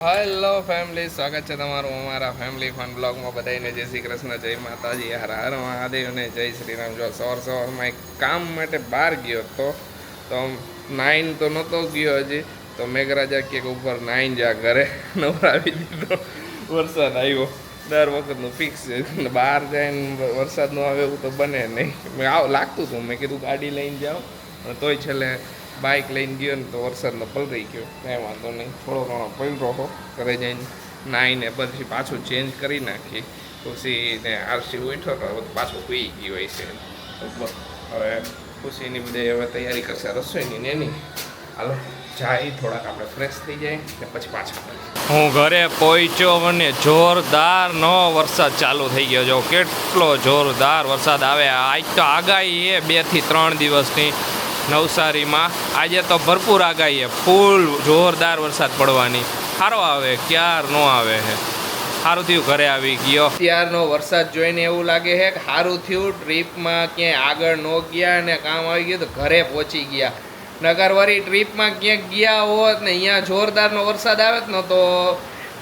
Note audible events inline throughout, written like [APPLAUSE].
Hello family સ્વાગત છે તમારું અમારા ફેમિલી ફન બ્લોગમાં બધાને જય શ્રી કૃષ્ણ, જય માતાજી. હર હર મહાદેવ અને જય શ્રી રામ જો સવાર સવારમાં એક કામ માટે બહાર ગયો હતો, તો નાઈન તો નહોતો ગયો હજી. તો મેઘરાજા કેક ઉપર નાઇન જા ઘરે નવરાવી દીધો. વરસાદ આવ્યો. દર વખતનું ફિક્સ છે. બહાર બહાર ને વરસાદ ન આવે એવું તો બને નહીં. મેં આવ, લાગતું હતું. મેં કીધું ગાડી લઈને જાઓ તોય છેલ્લે બાઇક લઈને ગયો ને તો વરસાદનો પલરી ગયો. કાંઈ વાંધો નહીં. થોડો ઘણો પડ્યો હો ઘરે જઈને નાહીને પછી પાછું ચેન્જ કરી નાખી. ખુશીને આરસી ઉઠો તો પાછું પી ગયું હોય છે. હવે ખુશીની બધી હવે તૈયારી કરશે રસોઈની ને એની. હાલો જાય થોડાક આપણે ફ્રેશ થઈ જાય ને પછી પાછા હું ઘરે પહોંચ્યો મને જોરદાર નો વરસાદ ચાલુ થઈ ગયો. જો કેટલો જોરદાર વરસાદ આવે. આજ તો આગાહી એ બેથી ત્રણ દિવસની. નવસારીમાં. આજે તો ભરપૂર આગાહી ફૂલ જોરદાર વરસાદ પડવાની. સારો આવે, ક્યાર નો આવે છે સારું થયું ઘરે આવી ગયો. અત્યારનો વરસાદ જોઈને એવું લાગે છે કે સારું થયું, ટ્રીપમાં ક્યાંય આગળ ન ગયા અને કામ આવી ગયું તો ઘરે પહોંચી ગયા. નગર વળી ટ્રીપમાં ક્યાંક ગયા હોત ને અહીંયા જોરદારનો વરસાદ આવે ને તો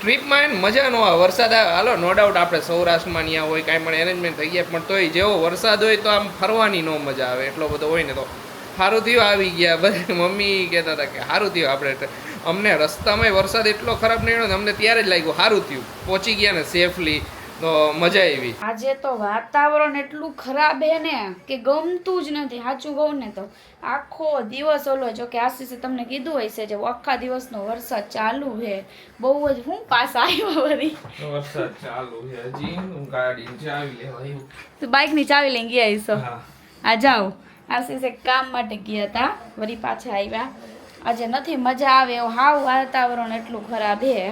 ટ્રીપમાં એને મજા ન આવે. વરસાદ આવે, હાલો નો ડાઉટ આપણે સૌરાષ્ટ્રમાં ત્યાં હોય, કાંઈ પણ એરેન્જમેન્ટ થઈ ગયા, પણ તોય જેવો વરસાદ હોય તો આમ ફરવાની ન મજા આવે, એટલો બધો હોય ને તો. સારું થયું આવી ગયા. બધા મમ્મી કહેતા હતા કે સારું થયું આપણે અમને રસ્તામાં વરસાદ એટલો ખરાબ નહીં ને અમને ત્યારે જ લાગ્યું સારું થયું પહોંચી ગયા ને સેફલી તો મજા આવી. આજે તો વાતાવરણ એટલું ખરાબ હે ને કે ગમતું જ નથી. સાચું કહું ને તો આખો દિવસ ઓલો જો કે આશીષે તમને કીધું હશે છે જે આખા દિવસનો વરસાદ ચાલુ છે બહુ જ હું પાસ આવ્યો વરી વરસાદ ચાલુ હે હજી. હું ગાડી ચાવી લેવા આવ્યું. તું બાઇકની ચાવી લઈને ગયા હશો હા. આ જાઓ. આશીષ એક કામ માટે ગયા હતા વળી પાછા આવ્યા. આજે નથી મજા આવે એવું હાવ વાતાવરણ એટલું ખરાબ હે.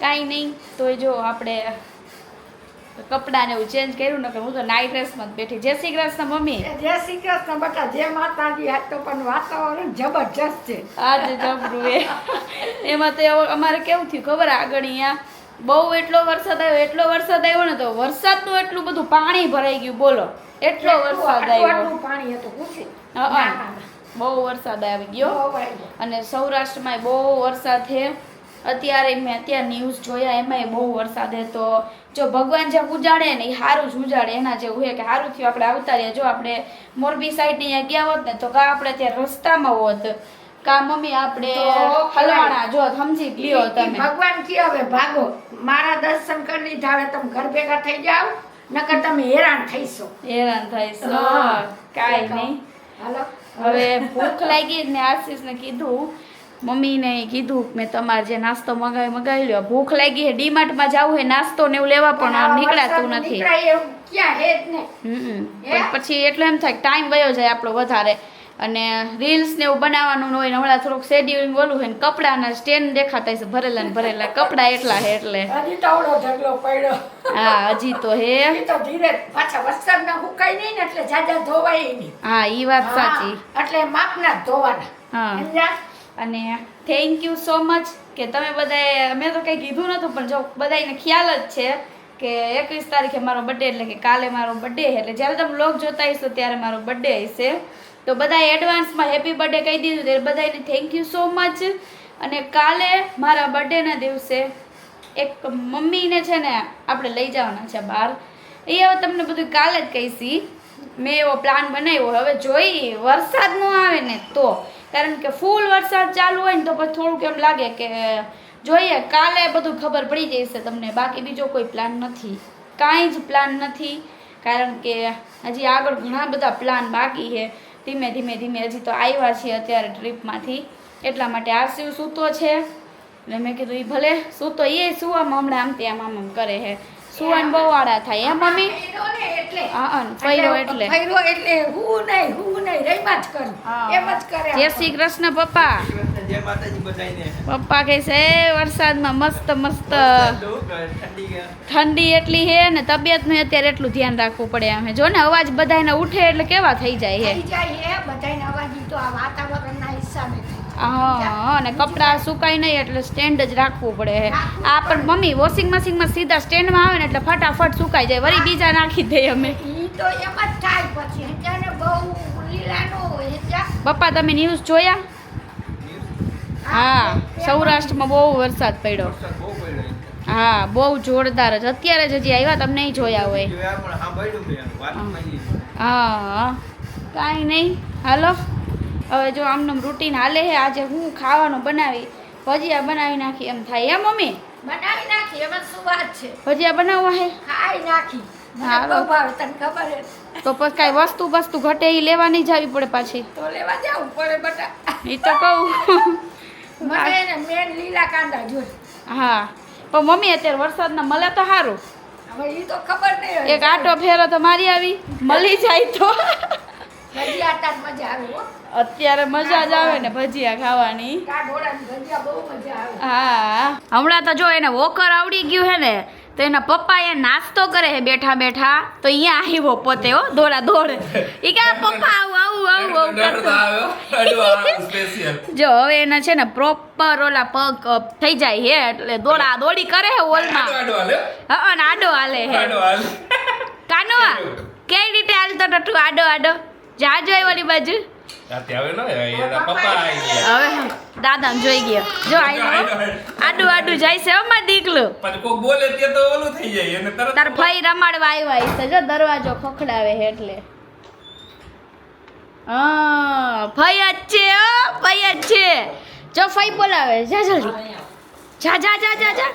કાંઈ નહીં તોય જો આપણે કપડાને એવું ચેન્જ કર્યું ને હું તો નાઈટ ડ્રેસમાં જ બેઠી. જય શ્રી કૃષ્ણ મમ્મી. જય શ્રી કૃષ્ણ બટા જય માતાજી આજ તો પણ વાતાવરણ જબરજસ્ત છે. આજે જબરું એ એમાં તો અમારે કેવું થયું ખબર? આગળ અહીંયા બહુ એટલો વરસાદ આવ્યો એટલો વરસાદ આવ્યો ને તો વરસાદનું એટલું બધું પાણી ભરાઈ ગયું બોલો. એટલો વરસાદ આવ્યો. પાણી હતું. બહુ વરસાદ આવી ગયો. અને સૌરાષ્ટ્રમાં બહુ વરસાદ છે. અત્યારે મેં અત્યારે ન્યૂઝ જોયા એમાંય બહુ વરસાદ હે તો જો ભગવાન જે ઉજાડે ને એ સારું જ ઉજાડે એના જેવું છે કે સારું થયું. આપણે આવતા રહ્યા. જો આપણે મોરબી સાઈડ અહીંયા ગયા હોત ને તો કા આપણે ત્યાં રસ્તામાં હોત. કા મમ્મી આપણે તો હલવાણા જો સમજી ગયો તમે. ભગવાન કે હવે ભાગો. મારા દર્શન કરી લીધા હવે તમે ઘર ભેગા થઈ જાવ નકર તમે હેરાન થઈશો. હેરાન થઈશો. કાઈ નહીં. હાલો. હવે ભૂખ લાગી ને આશીષને કીધું. મમ્મીને કીધું કે મેં તમારે જે નાસ્તો મગાવી મગાવી લ્યો. ભૂખ લાગી છે ડીમાર્ટમાં જવું હોય નાસ્તો ને એવું લેવા પણ નીકળાતું નથી. હે. હે? પછી એટલે એમ થાય ટાઈમ વયો જાય આપણો વધારે. અને રીલ્સ ને એવું બનાવવાનું હોય ને હમણાં થોડુંક શેડ્યુલિંગ ઓલું હોય ને કપડાના સ્ટેન્ડ દેખાતા છે ભરેલા ને ભરેલા. કપડા એટલા હે એટલે. હા હજી તો હે. તો પાછા વરસાદના હુકાય નહીં ને એટલે જાજા ધોવાય નહીં. હા ઈ વાત સાચી. એટલે માપના ધોવાના. હા. અને થેન્ક યુ સો મચ કે તમે બધાએ મેં તો કંઈ કીધું નહોતું પણ જો બધાને ખ્યાલ જ છે કે એકવીસ તારીખે મારો બર્થડે એટલે કે કાલે મારો બર્થડે એટલે જ્યારે તમે લોક જોતા હશો ત્યારે મારો બર્થડે હશે. તો બધાએ એડવાન્સમાં હેપી બર્થડે કહી દીધું ત્યારે બધાને થેન્ક યુ સો મચ અને કાલે મારા બર્થડેના દિવસે એક મમ્મીને છે ને આપણે લઈ જવાના છે બહાર. એ હવે તમને બધું કાલે જ કહીશી. મેં એવો પ્લાન બનાવ્યો હવે જોઈ વરસાદ ન આવે ને તો. કારણ કે ફૂલ વરસાદ ચાલુ હોય ને તો પછી થોડુંક એમ લાગે કે જોઈએ, કાલે બધું ખબર પડી જશે તમને. બાકી બીજો કોઈ પ્લાન નથી. કાંઈ જ પ્લાન નથી. કારણ કે હજી આગળ ઘણા બધા પ્લાન બાકી છે. ધીમે ધીમે ધીમે હજી તો આવ્યા છીએ અત્યારે ટ્રીપમાંથી. એટલા માટે આરસીયુ સૂતો છે. એટલે મેં કીધું એ ભલે સૂતો એ સુવામાં હમણાં આમ તેમ આમ આમ કરે છે. સુવાન બહુ આડા થાય. એમ મમ્મી? એટલે. હા એટલે ફર્યો એટલે હું નહીં હું નહીં રહીમાં જ કરું. એમ જ કરે જય શ્રી કૃષ્ણ પપ્પા. જય માતાજી બધાને પપ્પા કહે છે વરસાદમાં મસ્ત મસ્ત. ઠંડી એટલી હે ને તબિયતનું અત્યારે એટલું ધ્યાન રાખવું પડે અમે છે. જો ને અવાજ બધાને ઉઠે એટલે કેવા થઈ જાય છે થઈ જાય હે બધાયને અવાજ તો આ વાતાવરણના હિસાબે હા અને કપડાં સુકાય નહીં એટલે સ્ટેન્ડ જ રાખવું પડે હે. આ પણ મમ્મી વોશિંગ મશીનમાં સીધા સ્ટેન્ડમાં આવે ને એટલે ફટાફટ સુકાઈ જાય. વળી બીજા નાખી દઈએ અમે. ઈ તો એમ જ થાય પછી. બહુ લીલા નો હોય હજા પપ્પા તમે ન્યૂઝ જોયા? હા. સૌરાષ્ટ્રમાં બહુ વરસાદ પડ્યો. હા બહુ જોરદાર જ. અત્યારે જ હજી આવ્યા તમને નહીં જોયા હોય. હા. કાંઈ નહીં. હાલો. હવે જો આમનું રૂટીન હાલે છે આજે હું ખાવાનું બનાવી ભજીયા બનાવી નાખી. એમ થાય એમ મમ્મી? બનાવી નાખી એમાં શું વાત છે? ભજીયા બનાવવા હે? ખાઈ નાખી. હાલો. ભાવે તને ખબર હે તો પછી કાંઈ વસ્તુ વસ્તુ ઘટે એ લેવાની જવી પડે પાછી. તો લેવા જવું પડે બટા. એ તો કહું. મને મેન લીલા કાંદા જોઈ હા. પણ મમ્મી અત્યારે વરસાદના મળે તો સારું. એક આટો ફેરો તો મારી આવી મળી જાય તો. અત્યારે મજા જ આવે ને ભજીયા ખાવાની. હા. હમણાં તો જો એને વોકર આવડી ગયું હે ને તો એના પપ્પા એ નાસ્તો કરે છે બેઠા બેઠા. તો અહીંયા આવ્યો પોતે હો દોડા દોડ ઈ કે પપ્પા આવું આવું આવું આવું કરતો જો હવે એના છે ને પ્રોપર ઓલા પગ થઈ જાય હે એટલે દોડા દોડી કરે હે ઓલમાં હા અને આડો હાલે હે કાનવા કઈ રીતે હાલતો ટટુ? આડો આડો. જાજો એ ઓલી બાજુ. હવે દાદા જોઈ ગયો જો આડું આડું જાય છે અમાર દીકલું બોલે તે તો ઓલું થઈ જાય અને તરત તાર ફઈ રમાડવા આવ્યા છે જો દરવાજો ખખડાવે છે એટલે હા ફઈ જ છે ભાઈ જ છે જો ફઈ બોલાવે જા જલ્દી જા જા જા જા જા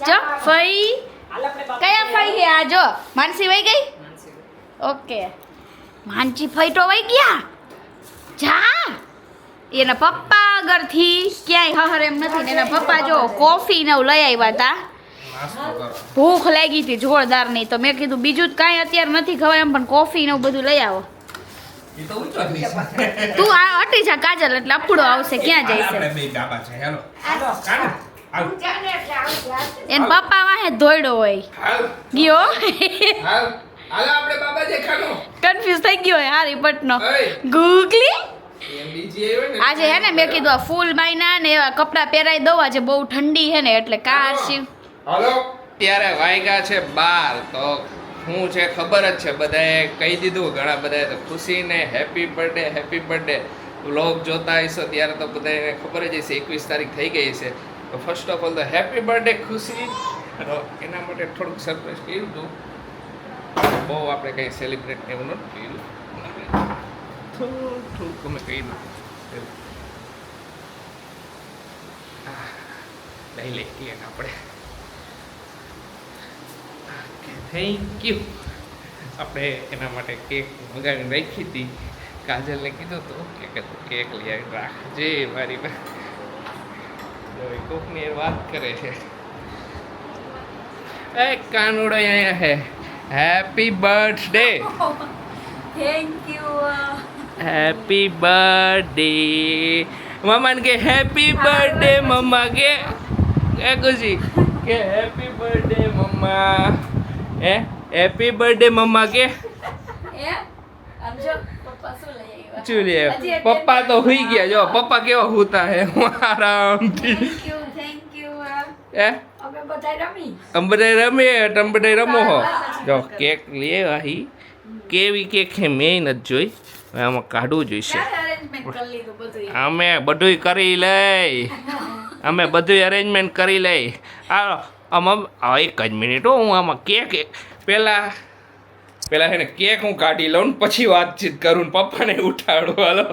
જો ફઈ કયા ફઈ હે આ જો માનસી વઈ ગઈ ઓકે માનસી ફઈ તો વઈ ગયા? જા! એના પપ્પા આગળથી ક્યાંય હહર એમ નથી ને એના પપ્પા જો કોફી ને એવું લઈ આવ્યા હતા ભૂખ લાગી હતી જોરદાર નહીં તો મેં કીધું બીજું જ કાંઈ અત્યારે નથી ખવાય એમ પણ કોફી ને બધું લઈ આવો. તો આ અટી જા કાજલ એટલે અપડો આવશે ક્યાં જઈશે? આપણે બે ડાબા છે. એન પપ્પા વાહે ધોયડો હોય. હાલ. ગયો? હાલ આપણે બાબા દેખાનો કન્ફ્યુઝ થઈ ગયો હોય હારી પટનો. ગૂગલી એમ બીજી આવ્યો ને. આજે હે ને મેં કીધું આ ફૂલ બાયના ને એવા કપડાં પહેરાઈ દઉં આજે બહુ ઠંડી હે ને એટલે કાર શિવ હાલો. ત્યારે વાગ્યા છે બાર તો હું છે ખબર જ છે બધાએ કહી દીધું ઘણા બધાએ તો ખુશીને happy birthday happy birthday vlog જોતા હશો ત્યારે તો બધાને ખબર જ હશે એકવીસ તારીખ થઈ ગઈ છે તો ફર્સ્ટ ઓફ ઓલ તો હેપી બર્થડે ખુશી. એના માટે થોડુંક સરપ્રાઈઝ કર્યું હતું બહુ આપણે કંઈ સેલિબ્રેટ એવું નથી કર્યું. થોડું થોડુંક અમે કહી દીધું લઈ લઈ કેક આપણે. થેન્ક યુ આપણે એના માટે કેક મગાવી રાખી હતી. કાજલને કીધું હતું કે તું કેક લઈ આવી રાખજે મારી તો કોકની વાત કરે છે. એ કાનુડો અહીંયા હે happy birthday thank you happy birthday મમ્માને કે હેપી બર્થડે મમ્મા. કે એ ખુશી? કે હેપી બર્થડે મમ્મા. હે? હેપી બર્થડે મમ્મા કે? એ? આમ જો પપ્પા શું હજી પપ્પા તો હુઈ ગયા. જો પપ્પા કેવા હોતા હે? આરામથી. થેન્ક યુ થેન્ક યુ હે? અમે બધા રમી અંબરે રમે હો. જો કેક લે આવ્યા હી કેવી કેક છે મેં નથી જોઈ. આમાં કાઢવું જોઈશે. અમે બધું કરી લઈ. [LAUGHS] અમે બધુંય અરેન્જમેન્ટ કરી લઈ. આ આમાં એક જ મિનિટ હો હું આમાં કેક પહેલાં પહેલાં છે ને કેક હું કાઢી લઉં પછી વાતચીત કરું ને પપ્પાને ઉઠાડું હાલો.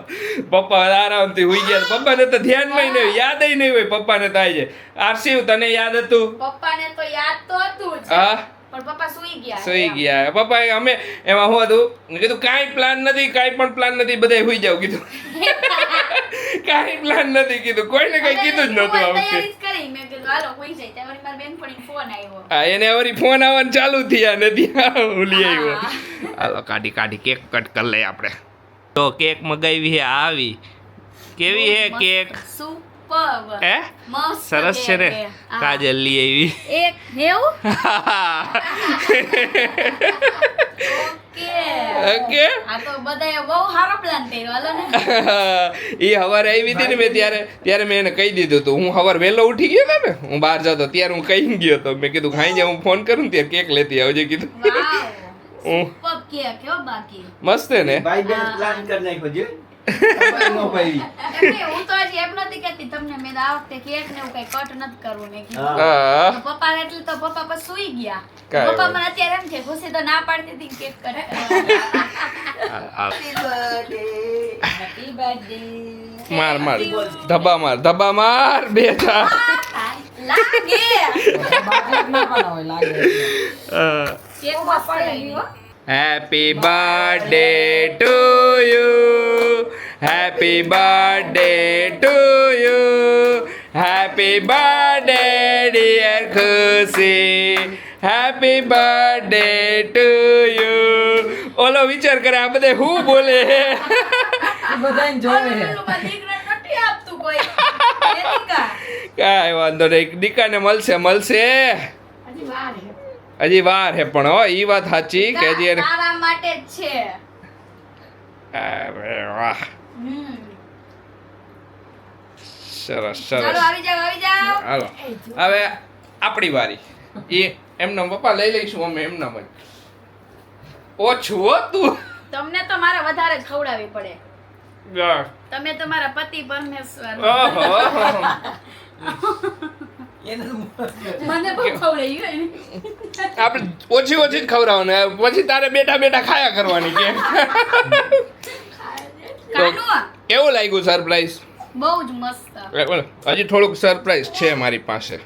પપ્પા આરામથી હોઈ ગયા. પપ્પાને તો ધ્યાનમાં નહીં યાદ નહીં હોય પપ્પાને થાય છે આરસી તને યાદ હતું? પપ્પાને તો યાદ તો હતું હા? પણ પપ્પા સુઈ ગયા સુઈ ગયા. પપ્પા અમે એમાં હું હતું? મેં કીધું કાંઈ પ્લાન નથી કાંઈ પણ પ્લાન નથી બધા હોઈ જાવ કીધું. [LAUGHS] કાંઈ પ્લાન નથી કીધું. કોઈને કંઈ કીધું જ નહોતું આ વખતે હા એને વળી ફોન આવવાનું ચાલુ થયા નથી ભૂલી આવ્યો. હાલો કાઢી કાઢી કેક કટ કરી લઈએ આપણે. તો કેક મગાવી હે આવી. કેવી હે કેક? સુપર હે? મસ્ત સરસ છે ને. કાજલ લઈ આવી એક એવું [LAUGHS] ઓકે. ઓકે. આ તો બધાએ બહુ સારો પ્લાન કર્યો હાલો ને. [LAUGHS] એ સવારે આવી હતી ને મેં ત્યારે ત્યારે મેં એને કહી દીધું હતું હું હવાર વહેલો ઉઠી ગયો હતો ને હું બહાર જતો ત્યારે હું કહી ગયો હતો મેં કીધું ખાઈ જાય હું ફોન કરું ને ત્યારે કેક લેતી આવજે કીધું. વાવ. હું. મસ્ત ને? ભાઈ બેન પ્લાન કરી નાખ્યો ન હું તો હજી એમ નથી કેતી તમને મેં આ વખતે કેક ને એવું કઈ કટ નથી કરવું મેં કીધું. પપ્પા એટલે તો પપ્પા સુઈ ગયા. કાંઈ પપ્પા મને અત્યારે એમ છે ખુશી તો ના પાડતી હતી કેક કરે હેપી બર્થડે માર માર. ધબ્બા માર ધબ્બા માર બે ચાર happy birthday to you happy birthday to you happy birthday dear Khushi happy birthday to you ઓલો વિચાર કરે આ બધે હું બોલે? આપતું કોઈ. વાંધો નહીં. દીકાને મળશે મળશે. હજી વાર હે પણ હો ઈ વાત સાચી કે હજી માટે છે. વાહ. સરસ સરસ. હાલો. હવે આપણી વારી. એ એમનો પપ્પા લઈ લઈશું અમે એમના જ ઓછું હો તું તમને તો મારે વધારે જ ખવડાવવી પડે. તમે તમારા પતિ પરમેશ્વર. ઓહો, ઓહો. મને બહુ ખવડાવ્યું આપણે ઓછી ઓછી જ ખવડાવવાનું. પછી તારે બેઠા બેઠા ખાયા કરવાની કે કેવું લાગ્યું સરપ્રાઈઝ બહુ જ મસ્ત. હજી થોડુંક સરપ્રાઈઝ છે મારી પાસે.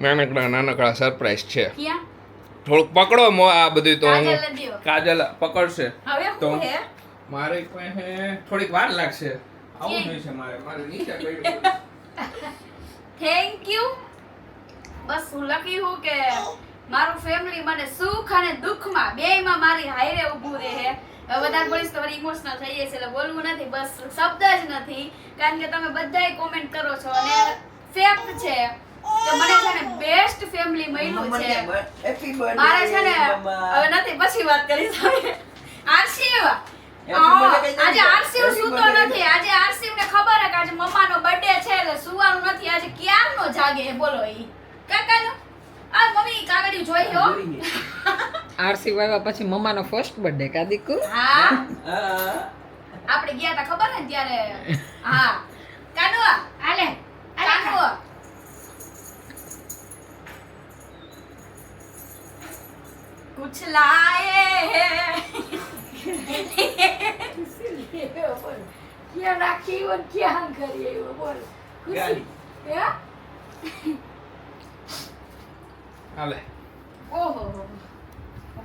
નાનકડા નાનકડા સરપ્રાઈઝ છે. થોડુંક પકડો મો આ બધું તો હું કાજલ પકડશે. તો? મારે પાસે થોડીક વાર લાગશે. આવું કેમ? છે મારે. મારે નીચે થેન્ક યુ [LAUGHS] બસ હું લખી હું કે મારું ફેમિલી મને સુખ અને દુઃખમાં બેયમાં મારી હાઈરે ઊભું રહે. વધારે બોલીશ તો ઇમોશનલ થઈ જશે એટલે બોલવું નથી બસ શબ્દ જ નથી. કારણ કે તમે બધાય કોમેન્ટ કરો છો અને ફેક્ટ છે કે મને છે ને બેસ્ટ ફેમિલી મળ્યું છે. મારે છે ને હવે નથી પછી વાત કરી તમે આરસીવ આજે આરસીવ સૂતો નથી. આજે આરસીવ ને ખબર હે કે આજે મમ્માનો બર્થડે છે એટલે સુવાનું નથી. આજે ક્યારનો જાગે બોલો ઈ. કાકાનો આ મમ્મી કાગળિયું જોઈ હો. આરસી વાવ્યા પછી મમ્માનો ફર્સ્ટ બર્થડે કા દીકુ હા આપણે ગયા તા ખબર ને ત્યારે હા કાનુ આલે કાનુ कुछ लाए हैं ક્યાં રાખી હોય ને ક્યાં કરીએ એવું બોલ ખુશી હે? હાલે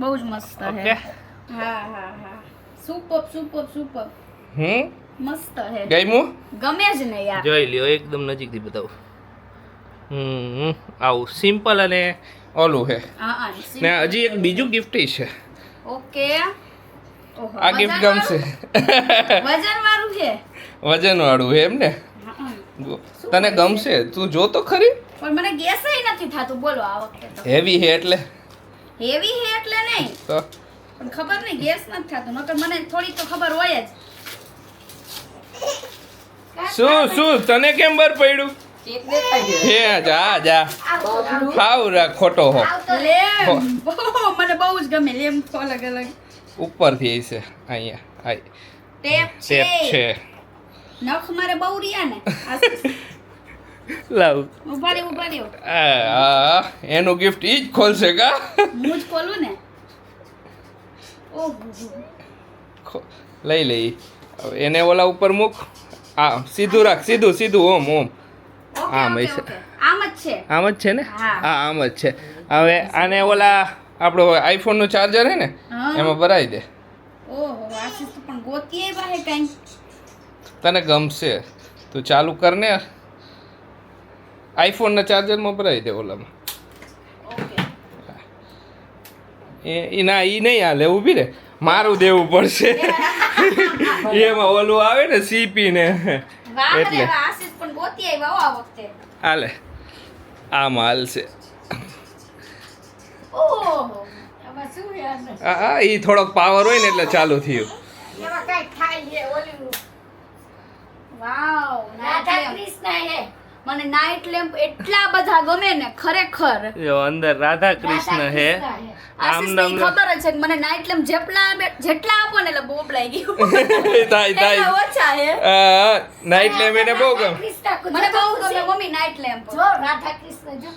બહુ જ મસ્ત હે. હા હા હા. સુપર સુપર સુપર હમ? મસ્ત હે. ગમ્યું? ગમે જ ને યાર. જોઈ લ્યો એકદમ નજીકથી બતાવું. હમ આવું સિમ્પલ અને ઓલું હા. ને હજી એક બીજું ગિફ્ટ છે. ઓકે. આ ગિફ્ટ ગમશે. વજન વાળું છે વજન વાળું એમ ને? તને ગમશે? તું જો તો ખરી? પણ મને ગેસ નથી થતું. બોલો આ વખતે હેવી હે એટલે. હેવી હે એટલે નહીં. તો? પણ ખબર નહીં ગેસ નથી થતો. નકર મને થોડી તો ખબર હોય જ. શું શું? તને કેમ બર પડ્યું? હે જા જા. ખાવ રા ખોટો હો. મને બહુ જ ગમે. લેમ તો અલગ અલગ. ઉપરથી છે અહીંયા આઈ ટેપ છે. નખ મારે બહુ રહ્યા ને. આ [LAUGHS] લાવ. ઊભા રે ઊભા રહ્યો આ. એનું ગિફ્ટ ઈ જ ખોલશે કા? હું જ ખોલું ને? ઓહો લઈ લઈ. એને ઓલા ઉપર મૂક. આ સીધું રાખ સીધું સીધું ઓમ ઓમ. આમ આમ જ છે. આમ જ છે ને? હા. આમ જ છે. હવે આને ઓલા આપણો આઈફોનનું ચાર્જર હે ને એમાં ભરાઈ દે. ઓહો આશીષ તો પણ ગોતીએ બાહે કઈ. તને ગમશે. તું ચાલુ કર ને. આઈફોનના ચાર્જરમાં ભરાઈ દે ઓલામાં. એ ઈ ના એ નહીં હાલે ઊભી રે. મારું દેવું પડશે. [LAUGHS] એમાં ઓલું આવે ને સીપી ને. એટલે. વાહ, આશીષ પણ ગોતી આવ્યા હો આ વખતે. હાલે. આમાં હાલશે? હા એ થોડોક પાવર હોય ને એટલે ચાલુ થયું. થાય વાવ રાધા કૃષ્ણ હે. મને નાઇટ લેમ્પ એટલા બધા ગમે ને ખરેખર. જો અંદર રાધા કૃષ્ણ હે. આમ નામ ખબર છે કે મને નાઇટ લેમ્પ જેટલા જેટલા આપો ને એટલે બોબડાઈ ગયું. [LAUGHS] થાય થાય. [LAUGHS] ઓછા હે. નાઇટ લેમ્પ એને બહુ ગમે. મને બહુ ખુશી. ગમે મમ્મી નાઇટ લેમ્પ જો રાધા કૃષ્ણ જો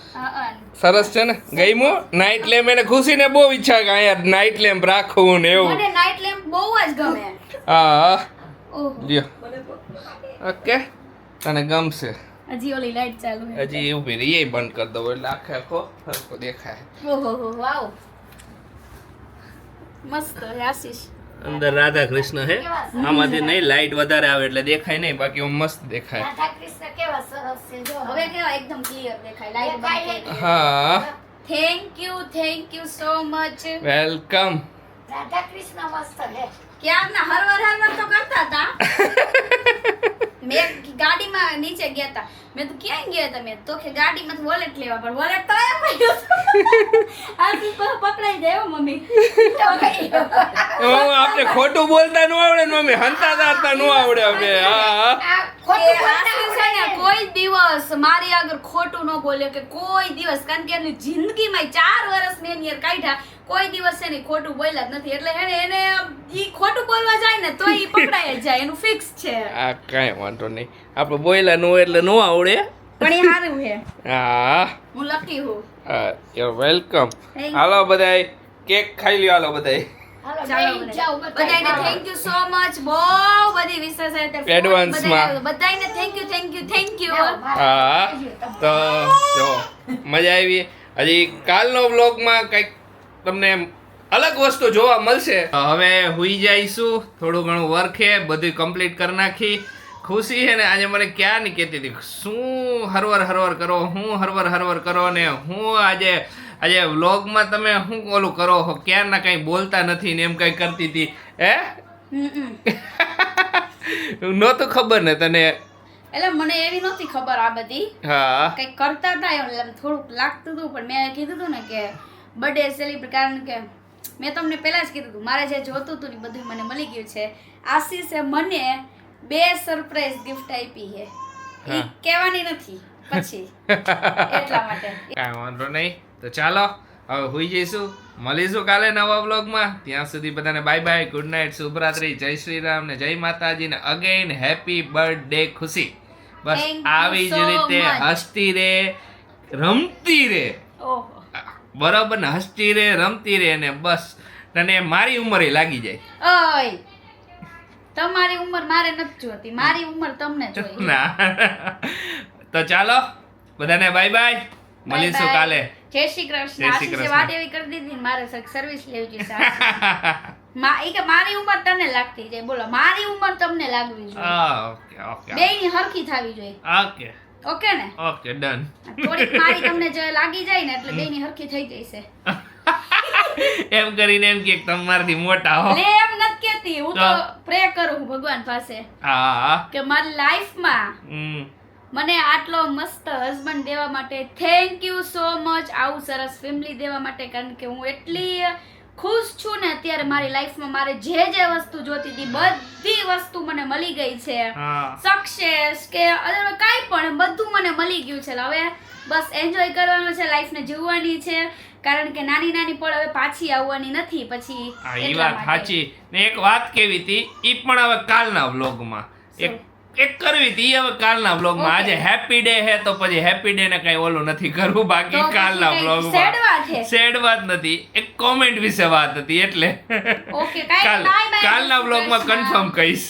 સરસ છે ને? ગઈમો નાઇટ લેમ્પ એને ખુશીને બહુ ઈચ્છા કે અહીંયા નાઇટ લેમ્પ રાખવું ને એવું. મને નાઇટ લેમ્પ બહુ જ ગમે. હા હા. લ્યો. ઓકે. તને ગમશે. હજી ઓલી લાઈટ ચાલુ છે. હજી ઊભી રહી એ બંધ કરી દઉં એટલે આખે આખો સરખો દેખાય. ઓહો હો વાવ. મસ્ત હે આશીષ. અંદર રાધા કૃષ્ણ હે. આમાંથી નહીં લાઈટ વધારે આવે એટલે દેખાય નહીં બાકી હું મસ્ત દેખાય. રાધા કૃષ્ણ કેવા સરસ છે જો. હવે કેવા એકદમ ક્લિયર દેખાય લાઈટ હા. Thank you thank you so much welcome Radha Krishna મસ્ત હે ક્યારના હરવર હરવર તો કરતા હતા. [LAUGHS] મેં ગાડીમાં નીચે ગયા હતા. મેં તો ક્યાં ગયા તમે તો કે ગાડીમાંથી વોલેટ લેવા પણ વોલેટ તો એમ પર પકડાઈ જાય હો મમ્મી. હું આપણે ખોટું બોલતા ન આવડે ને મમ્મી હંતા દાતા ન આવડે અમે હા હા. આ એ ખોટું બોલતા ને કોઈ દિવસ મારી આગળ ખોટું ન બોલે કે કોઈ દિવસ કારણ કે એની જિંદગીમાં ચાર વર્ષ મેં એની કાઢ્યા કોઈ દિવસ એને ખોટું બોલ્યા જ નથી. એટલે એને એને ઈ ખોટું બોલવા જાય ને તો ઈ પકડાય જ જાય એનું ફિક્સ છે. આ કાંઈ વાંધો નહીં. આપણે બોયલા નો એટલે નો આવડે. પણ એ સારું છે. હા. હું લકી હું. યુ વેલકમ હાલો બધાય કેક ખાઈ લ્યો હાલો બધાય. હાલો ચાલો બેન જાઓ બધાને બધા થેન્ક યુ સો મચ બહુ બધી વિશેષ છે. તે Advance માં. બધાને thank you thank you thank you હા. તો જો મજા આવી. હજી કાલનો વ્લોગમાં કંઈક તમને અલગ વસ્તુ જોવા મળશે. હવે હુઈ જઈશું. થોડું ઘણું વર્ક છે બધું કમ્પ્લીટ કરી નાખી. ખુશી છે ને આજે મને ક્યાં ની કહેતી હતી? શું હરવર હરવર કરો હું હરવર હરવર કરો ને હું આજે આજે વ્લોગમાં તમે શું ઓલું કરો છો ક્યારના કંઈ બોલતા નથી ને એમ કંઈ કરતી હતી? હે? નહોતું ખબર ને તને? એટલે મને એવી નહોતી ખબર આ બધી. હા. કંઈક કરતા હતા એમ થોડુંક લાગતું હતું પણ મેં કીધું હતું ને કે બર્થડે સેલિબ્રેટ કારણ કે મેં તમને પહેલા જ કીધું હતું મારે જે જોતું હતું ને એ બધું મને મળી ગયું છે. આશીષે મને બે સરપ્રાઈઝ ગિફ્ટ આપી છે. એ કહેવાની નથી પછી. [LAUGHS] એટલા માટે. કાંઈ વાંધો નહીં. તો ચાલો હવે હોઈ જઈશું. મળીશું કાલે નવા બ્લોગમાં ત્યાં સુધી બધાને બાય બાય ગુડ નાઇટ શુભરાત્રી જય શ્રી રામ ને જય માતાજી ને અગેન હેપી બર્થડે ખુશી. બસ આવી જ રીતે. હસતી રે રમતી રે. બરાબર ને હસતી રે રમતી રે ને બસ. તને મારી ઉંમરે લાગી જાય. ઓય. તમારી ઉંમર મારે નથી જોતી. મારી ઉંમર તમને ના. તો ચાલો બધાને બાય બાય મળીશું. કાલે. જય શ્રી કૃષ્ણ. આશીષે વાત એવી કરી દીધી મારે સર્વિસ લેવી છે [LAUGHS] કે મારી ઉંમર તને લાગતી જાય. બોલો મારી ઉંમર તમને લાગવી જોઈએ. ઓકે ઓકે બેયની હરખી થવી જોઈએ. ઓકે. ઓકે ને? ઓકે ડન થોડીક મારી તમને [LAUGHS] જો લાગી જાય ને એટલે બેયની હરખી થઈ જશે [LAUGHS] એમ કરીને એમ કે તમારાથી મોટા હો. લે એમ નથી કેતી હું તો? પ્રે કરું ભગવાન પાસે. હા. કે મારી લાઈફમાં મને આટલો મસ્ત હસબન્ડ દેવા માટે થેન્ક યુ સો મચ આવું સરસ ફેમિલી દેવા માટે કારણ કે હું એટલી ખુશ છું ને અત્યારે મારી લાઈફમાં મારે જે જે વસ્તુ જોતી હતી બધી વસ્તુ મને મળી ગઈ છે. સક્સેસ કે કાંઈ પણ બધું મને મળી ગયું છે. હવે બસ એન્જોય કરવાનું છે લાઈફને જીવવાની છે. કારણ કે નાની નાની પળ હવે પાછી આવવાની નથી પછી એ વાત સાચી. ને એક વાત કેવી હતી એ પણ હવે કાલના વ્લોગમાં એક એક કરવી હતી હવે કાલના વ્લોગમાં. આજે હેપી ડે હે તો પછી હેપી ડે ને કઈ ઓલું નથી કરવું બાકી કાલના વ્લોગમાં. સેડ વાત નથી. એક કોમેન્ટ વિશે વાત હતી એટલે કાલના વ્લોગમાં કન્ફર્મ કહીશ.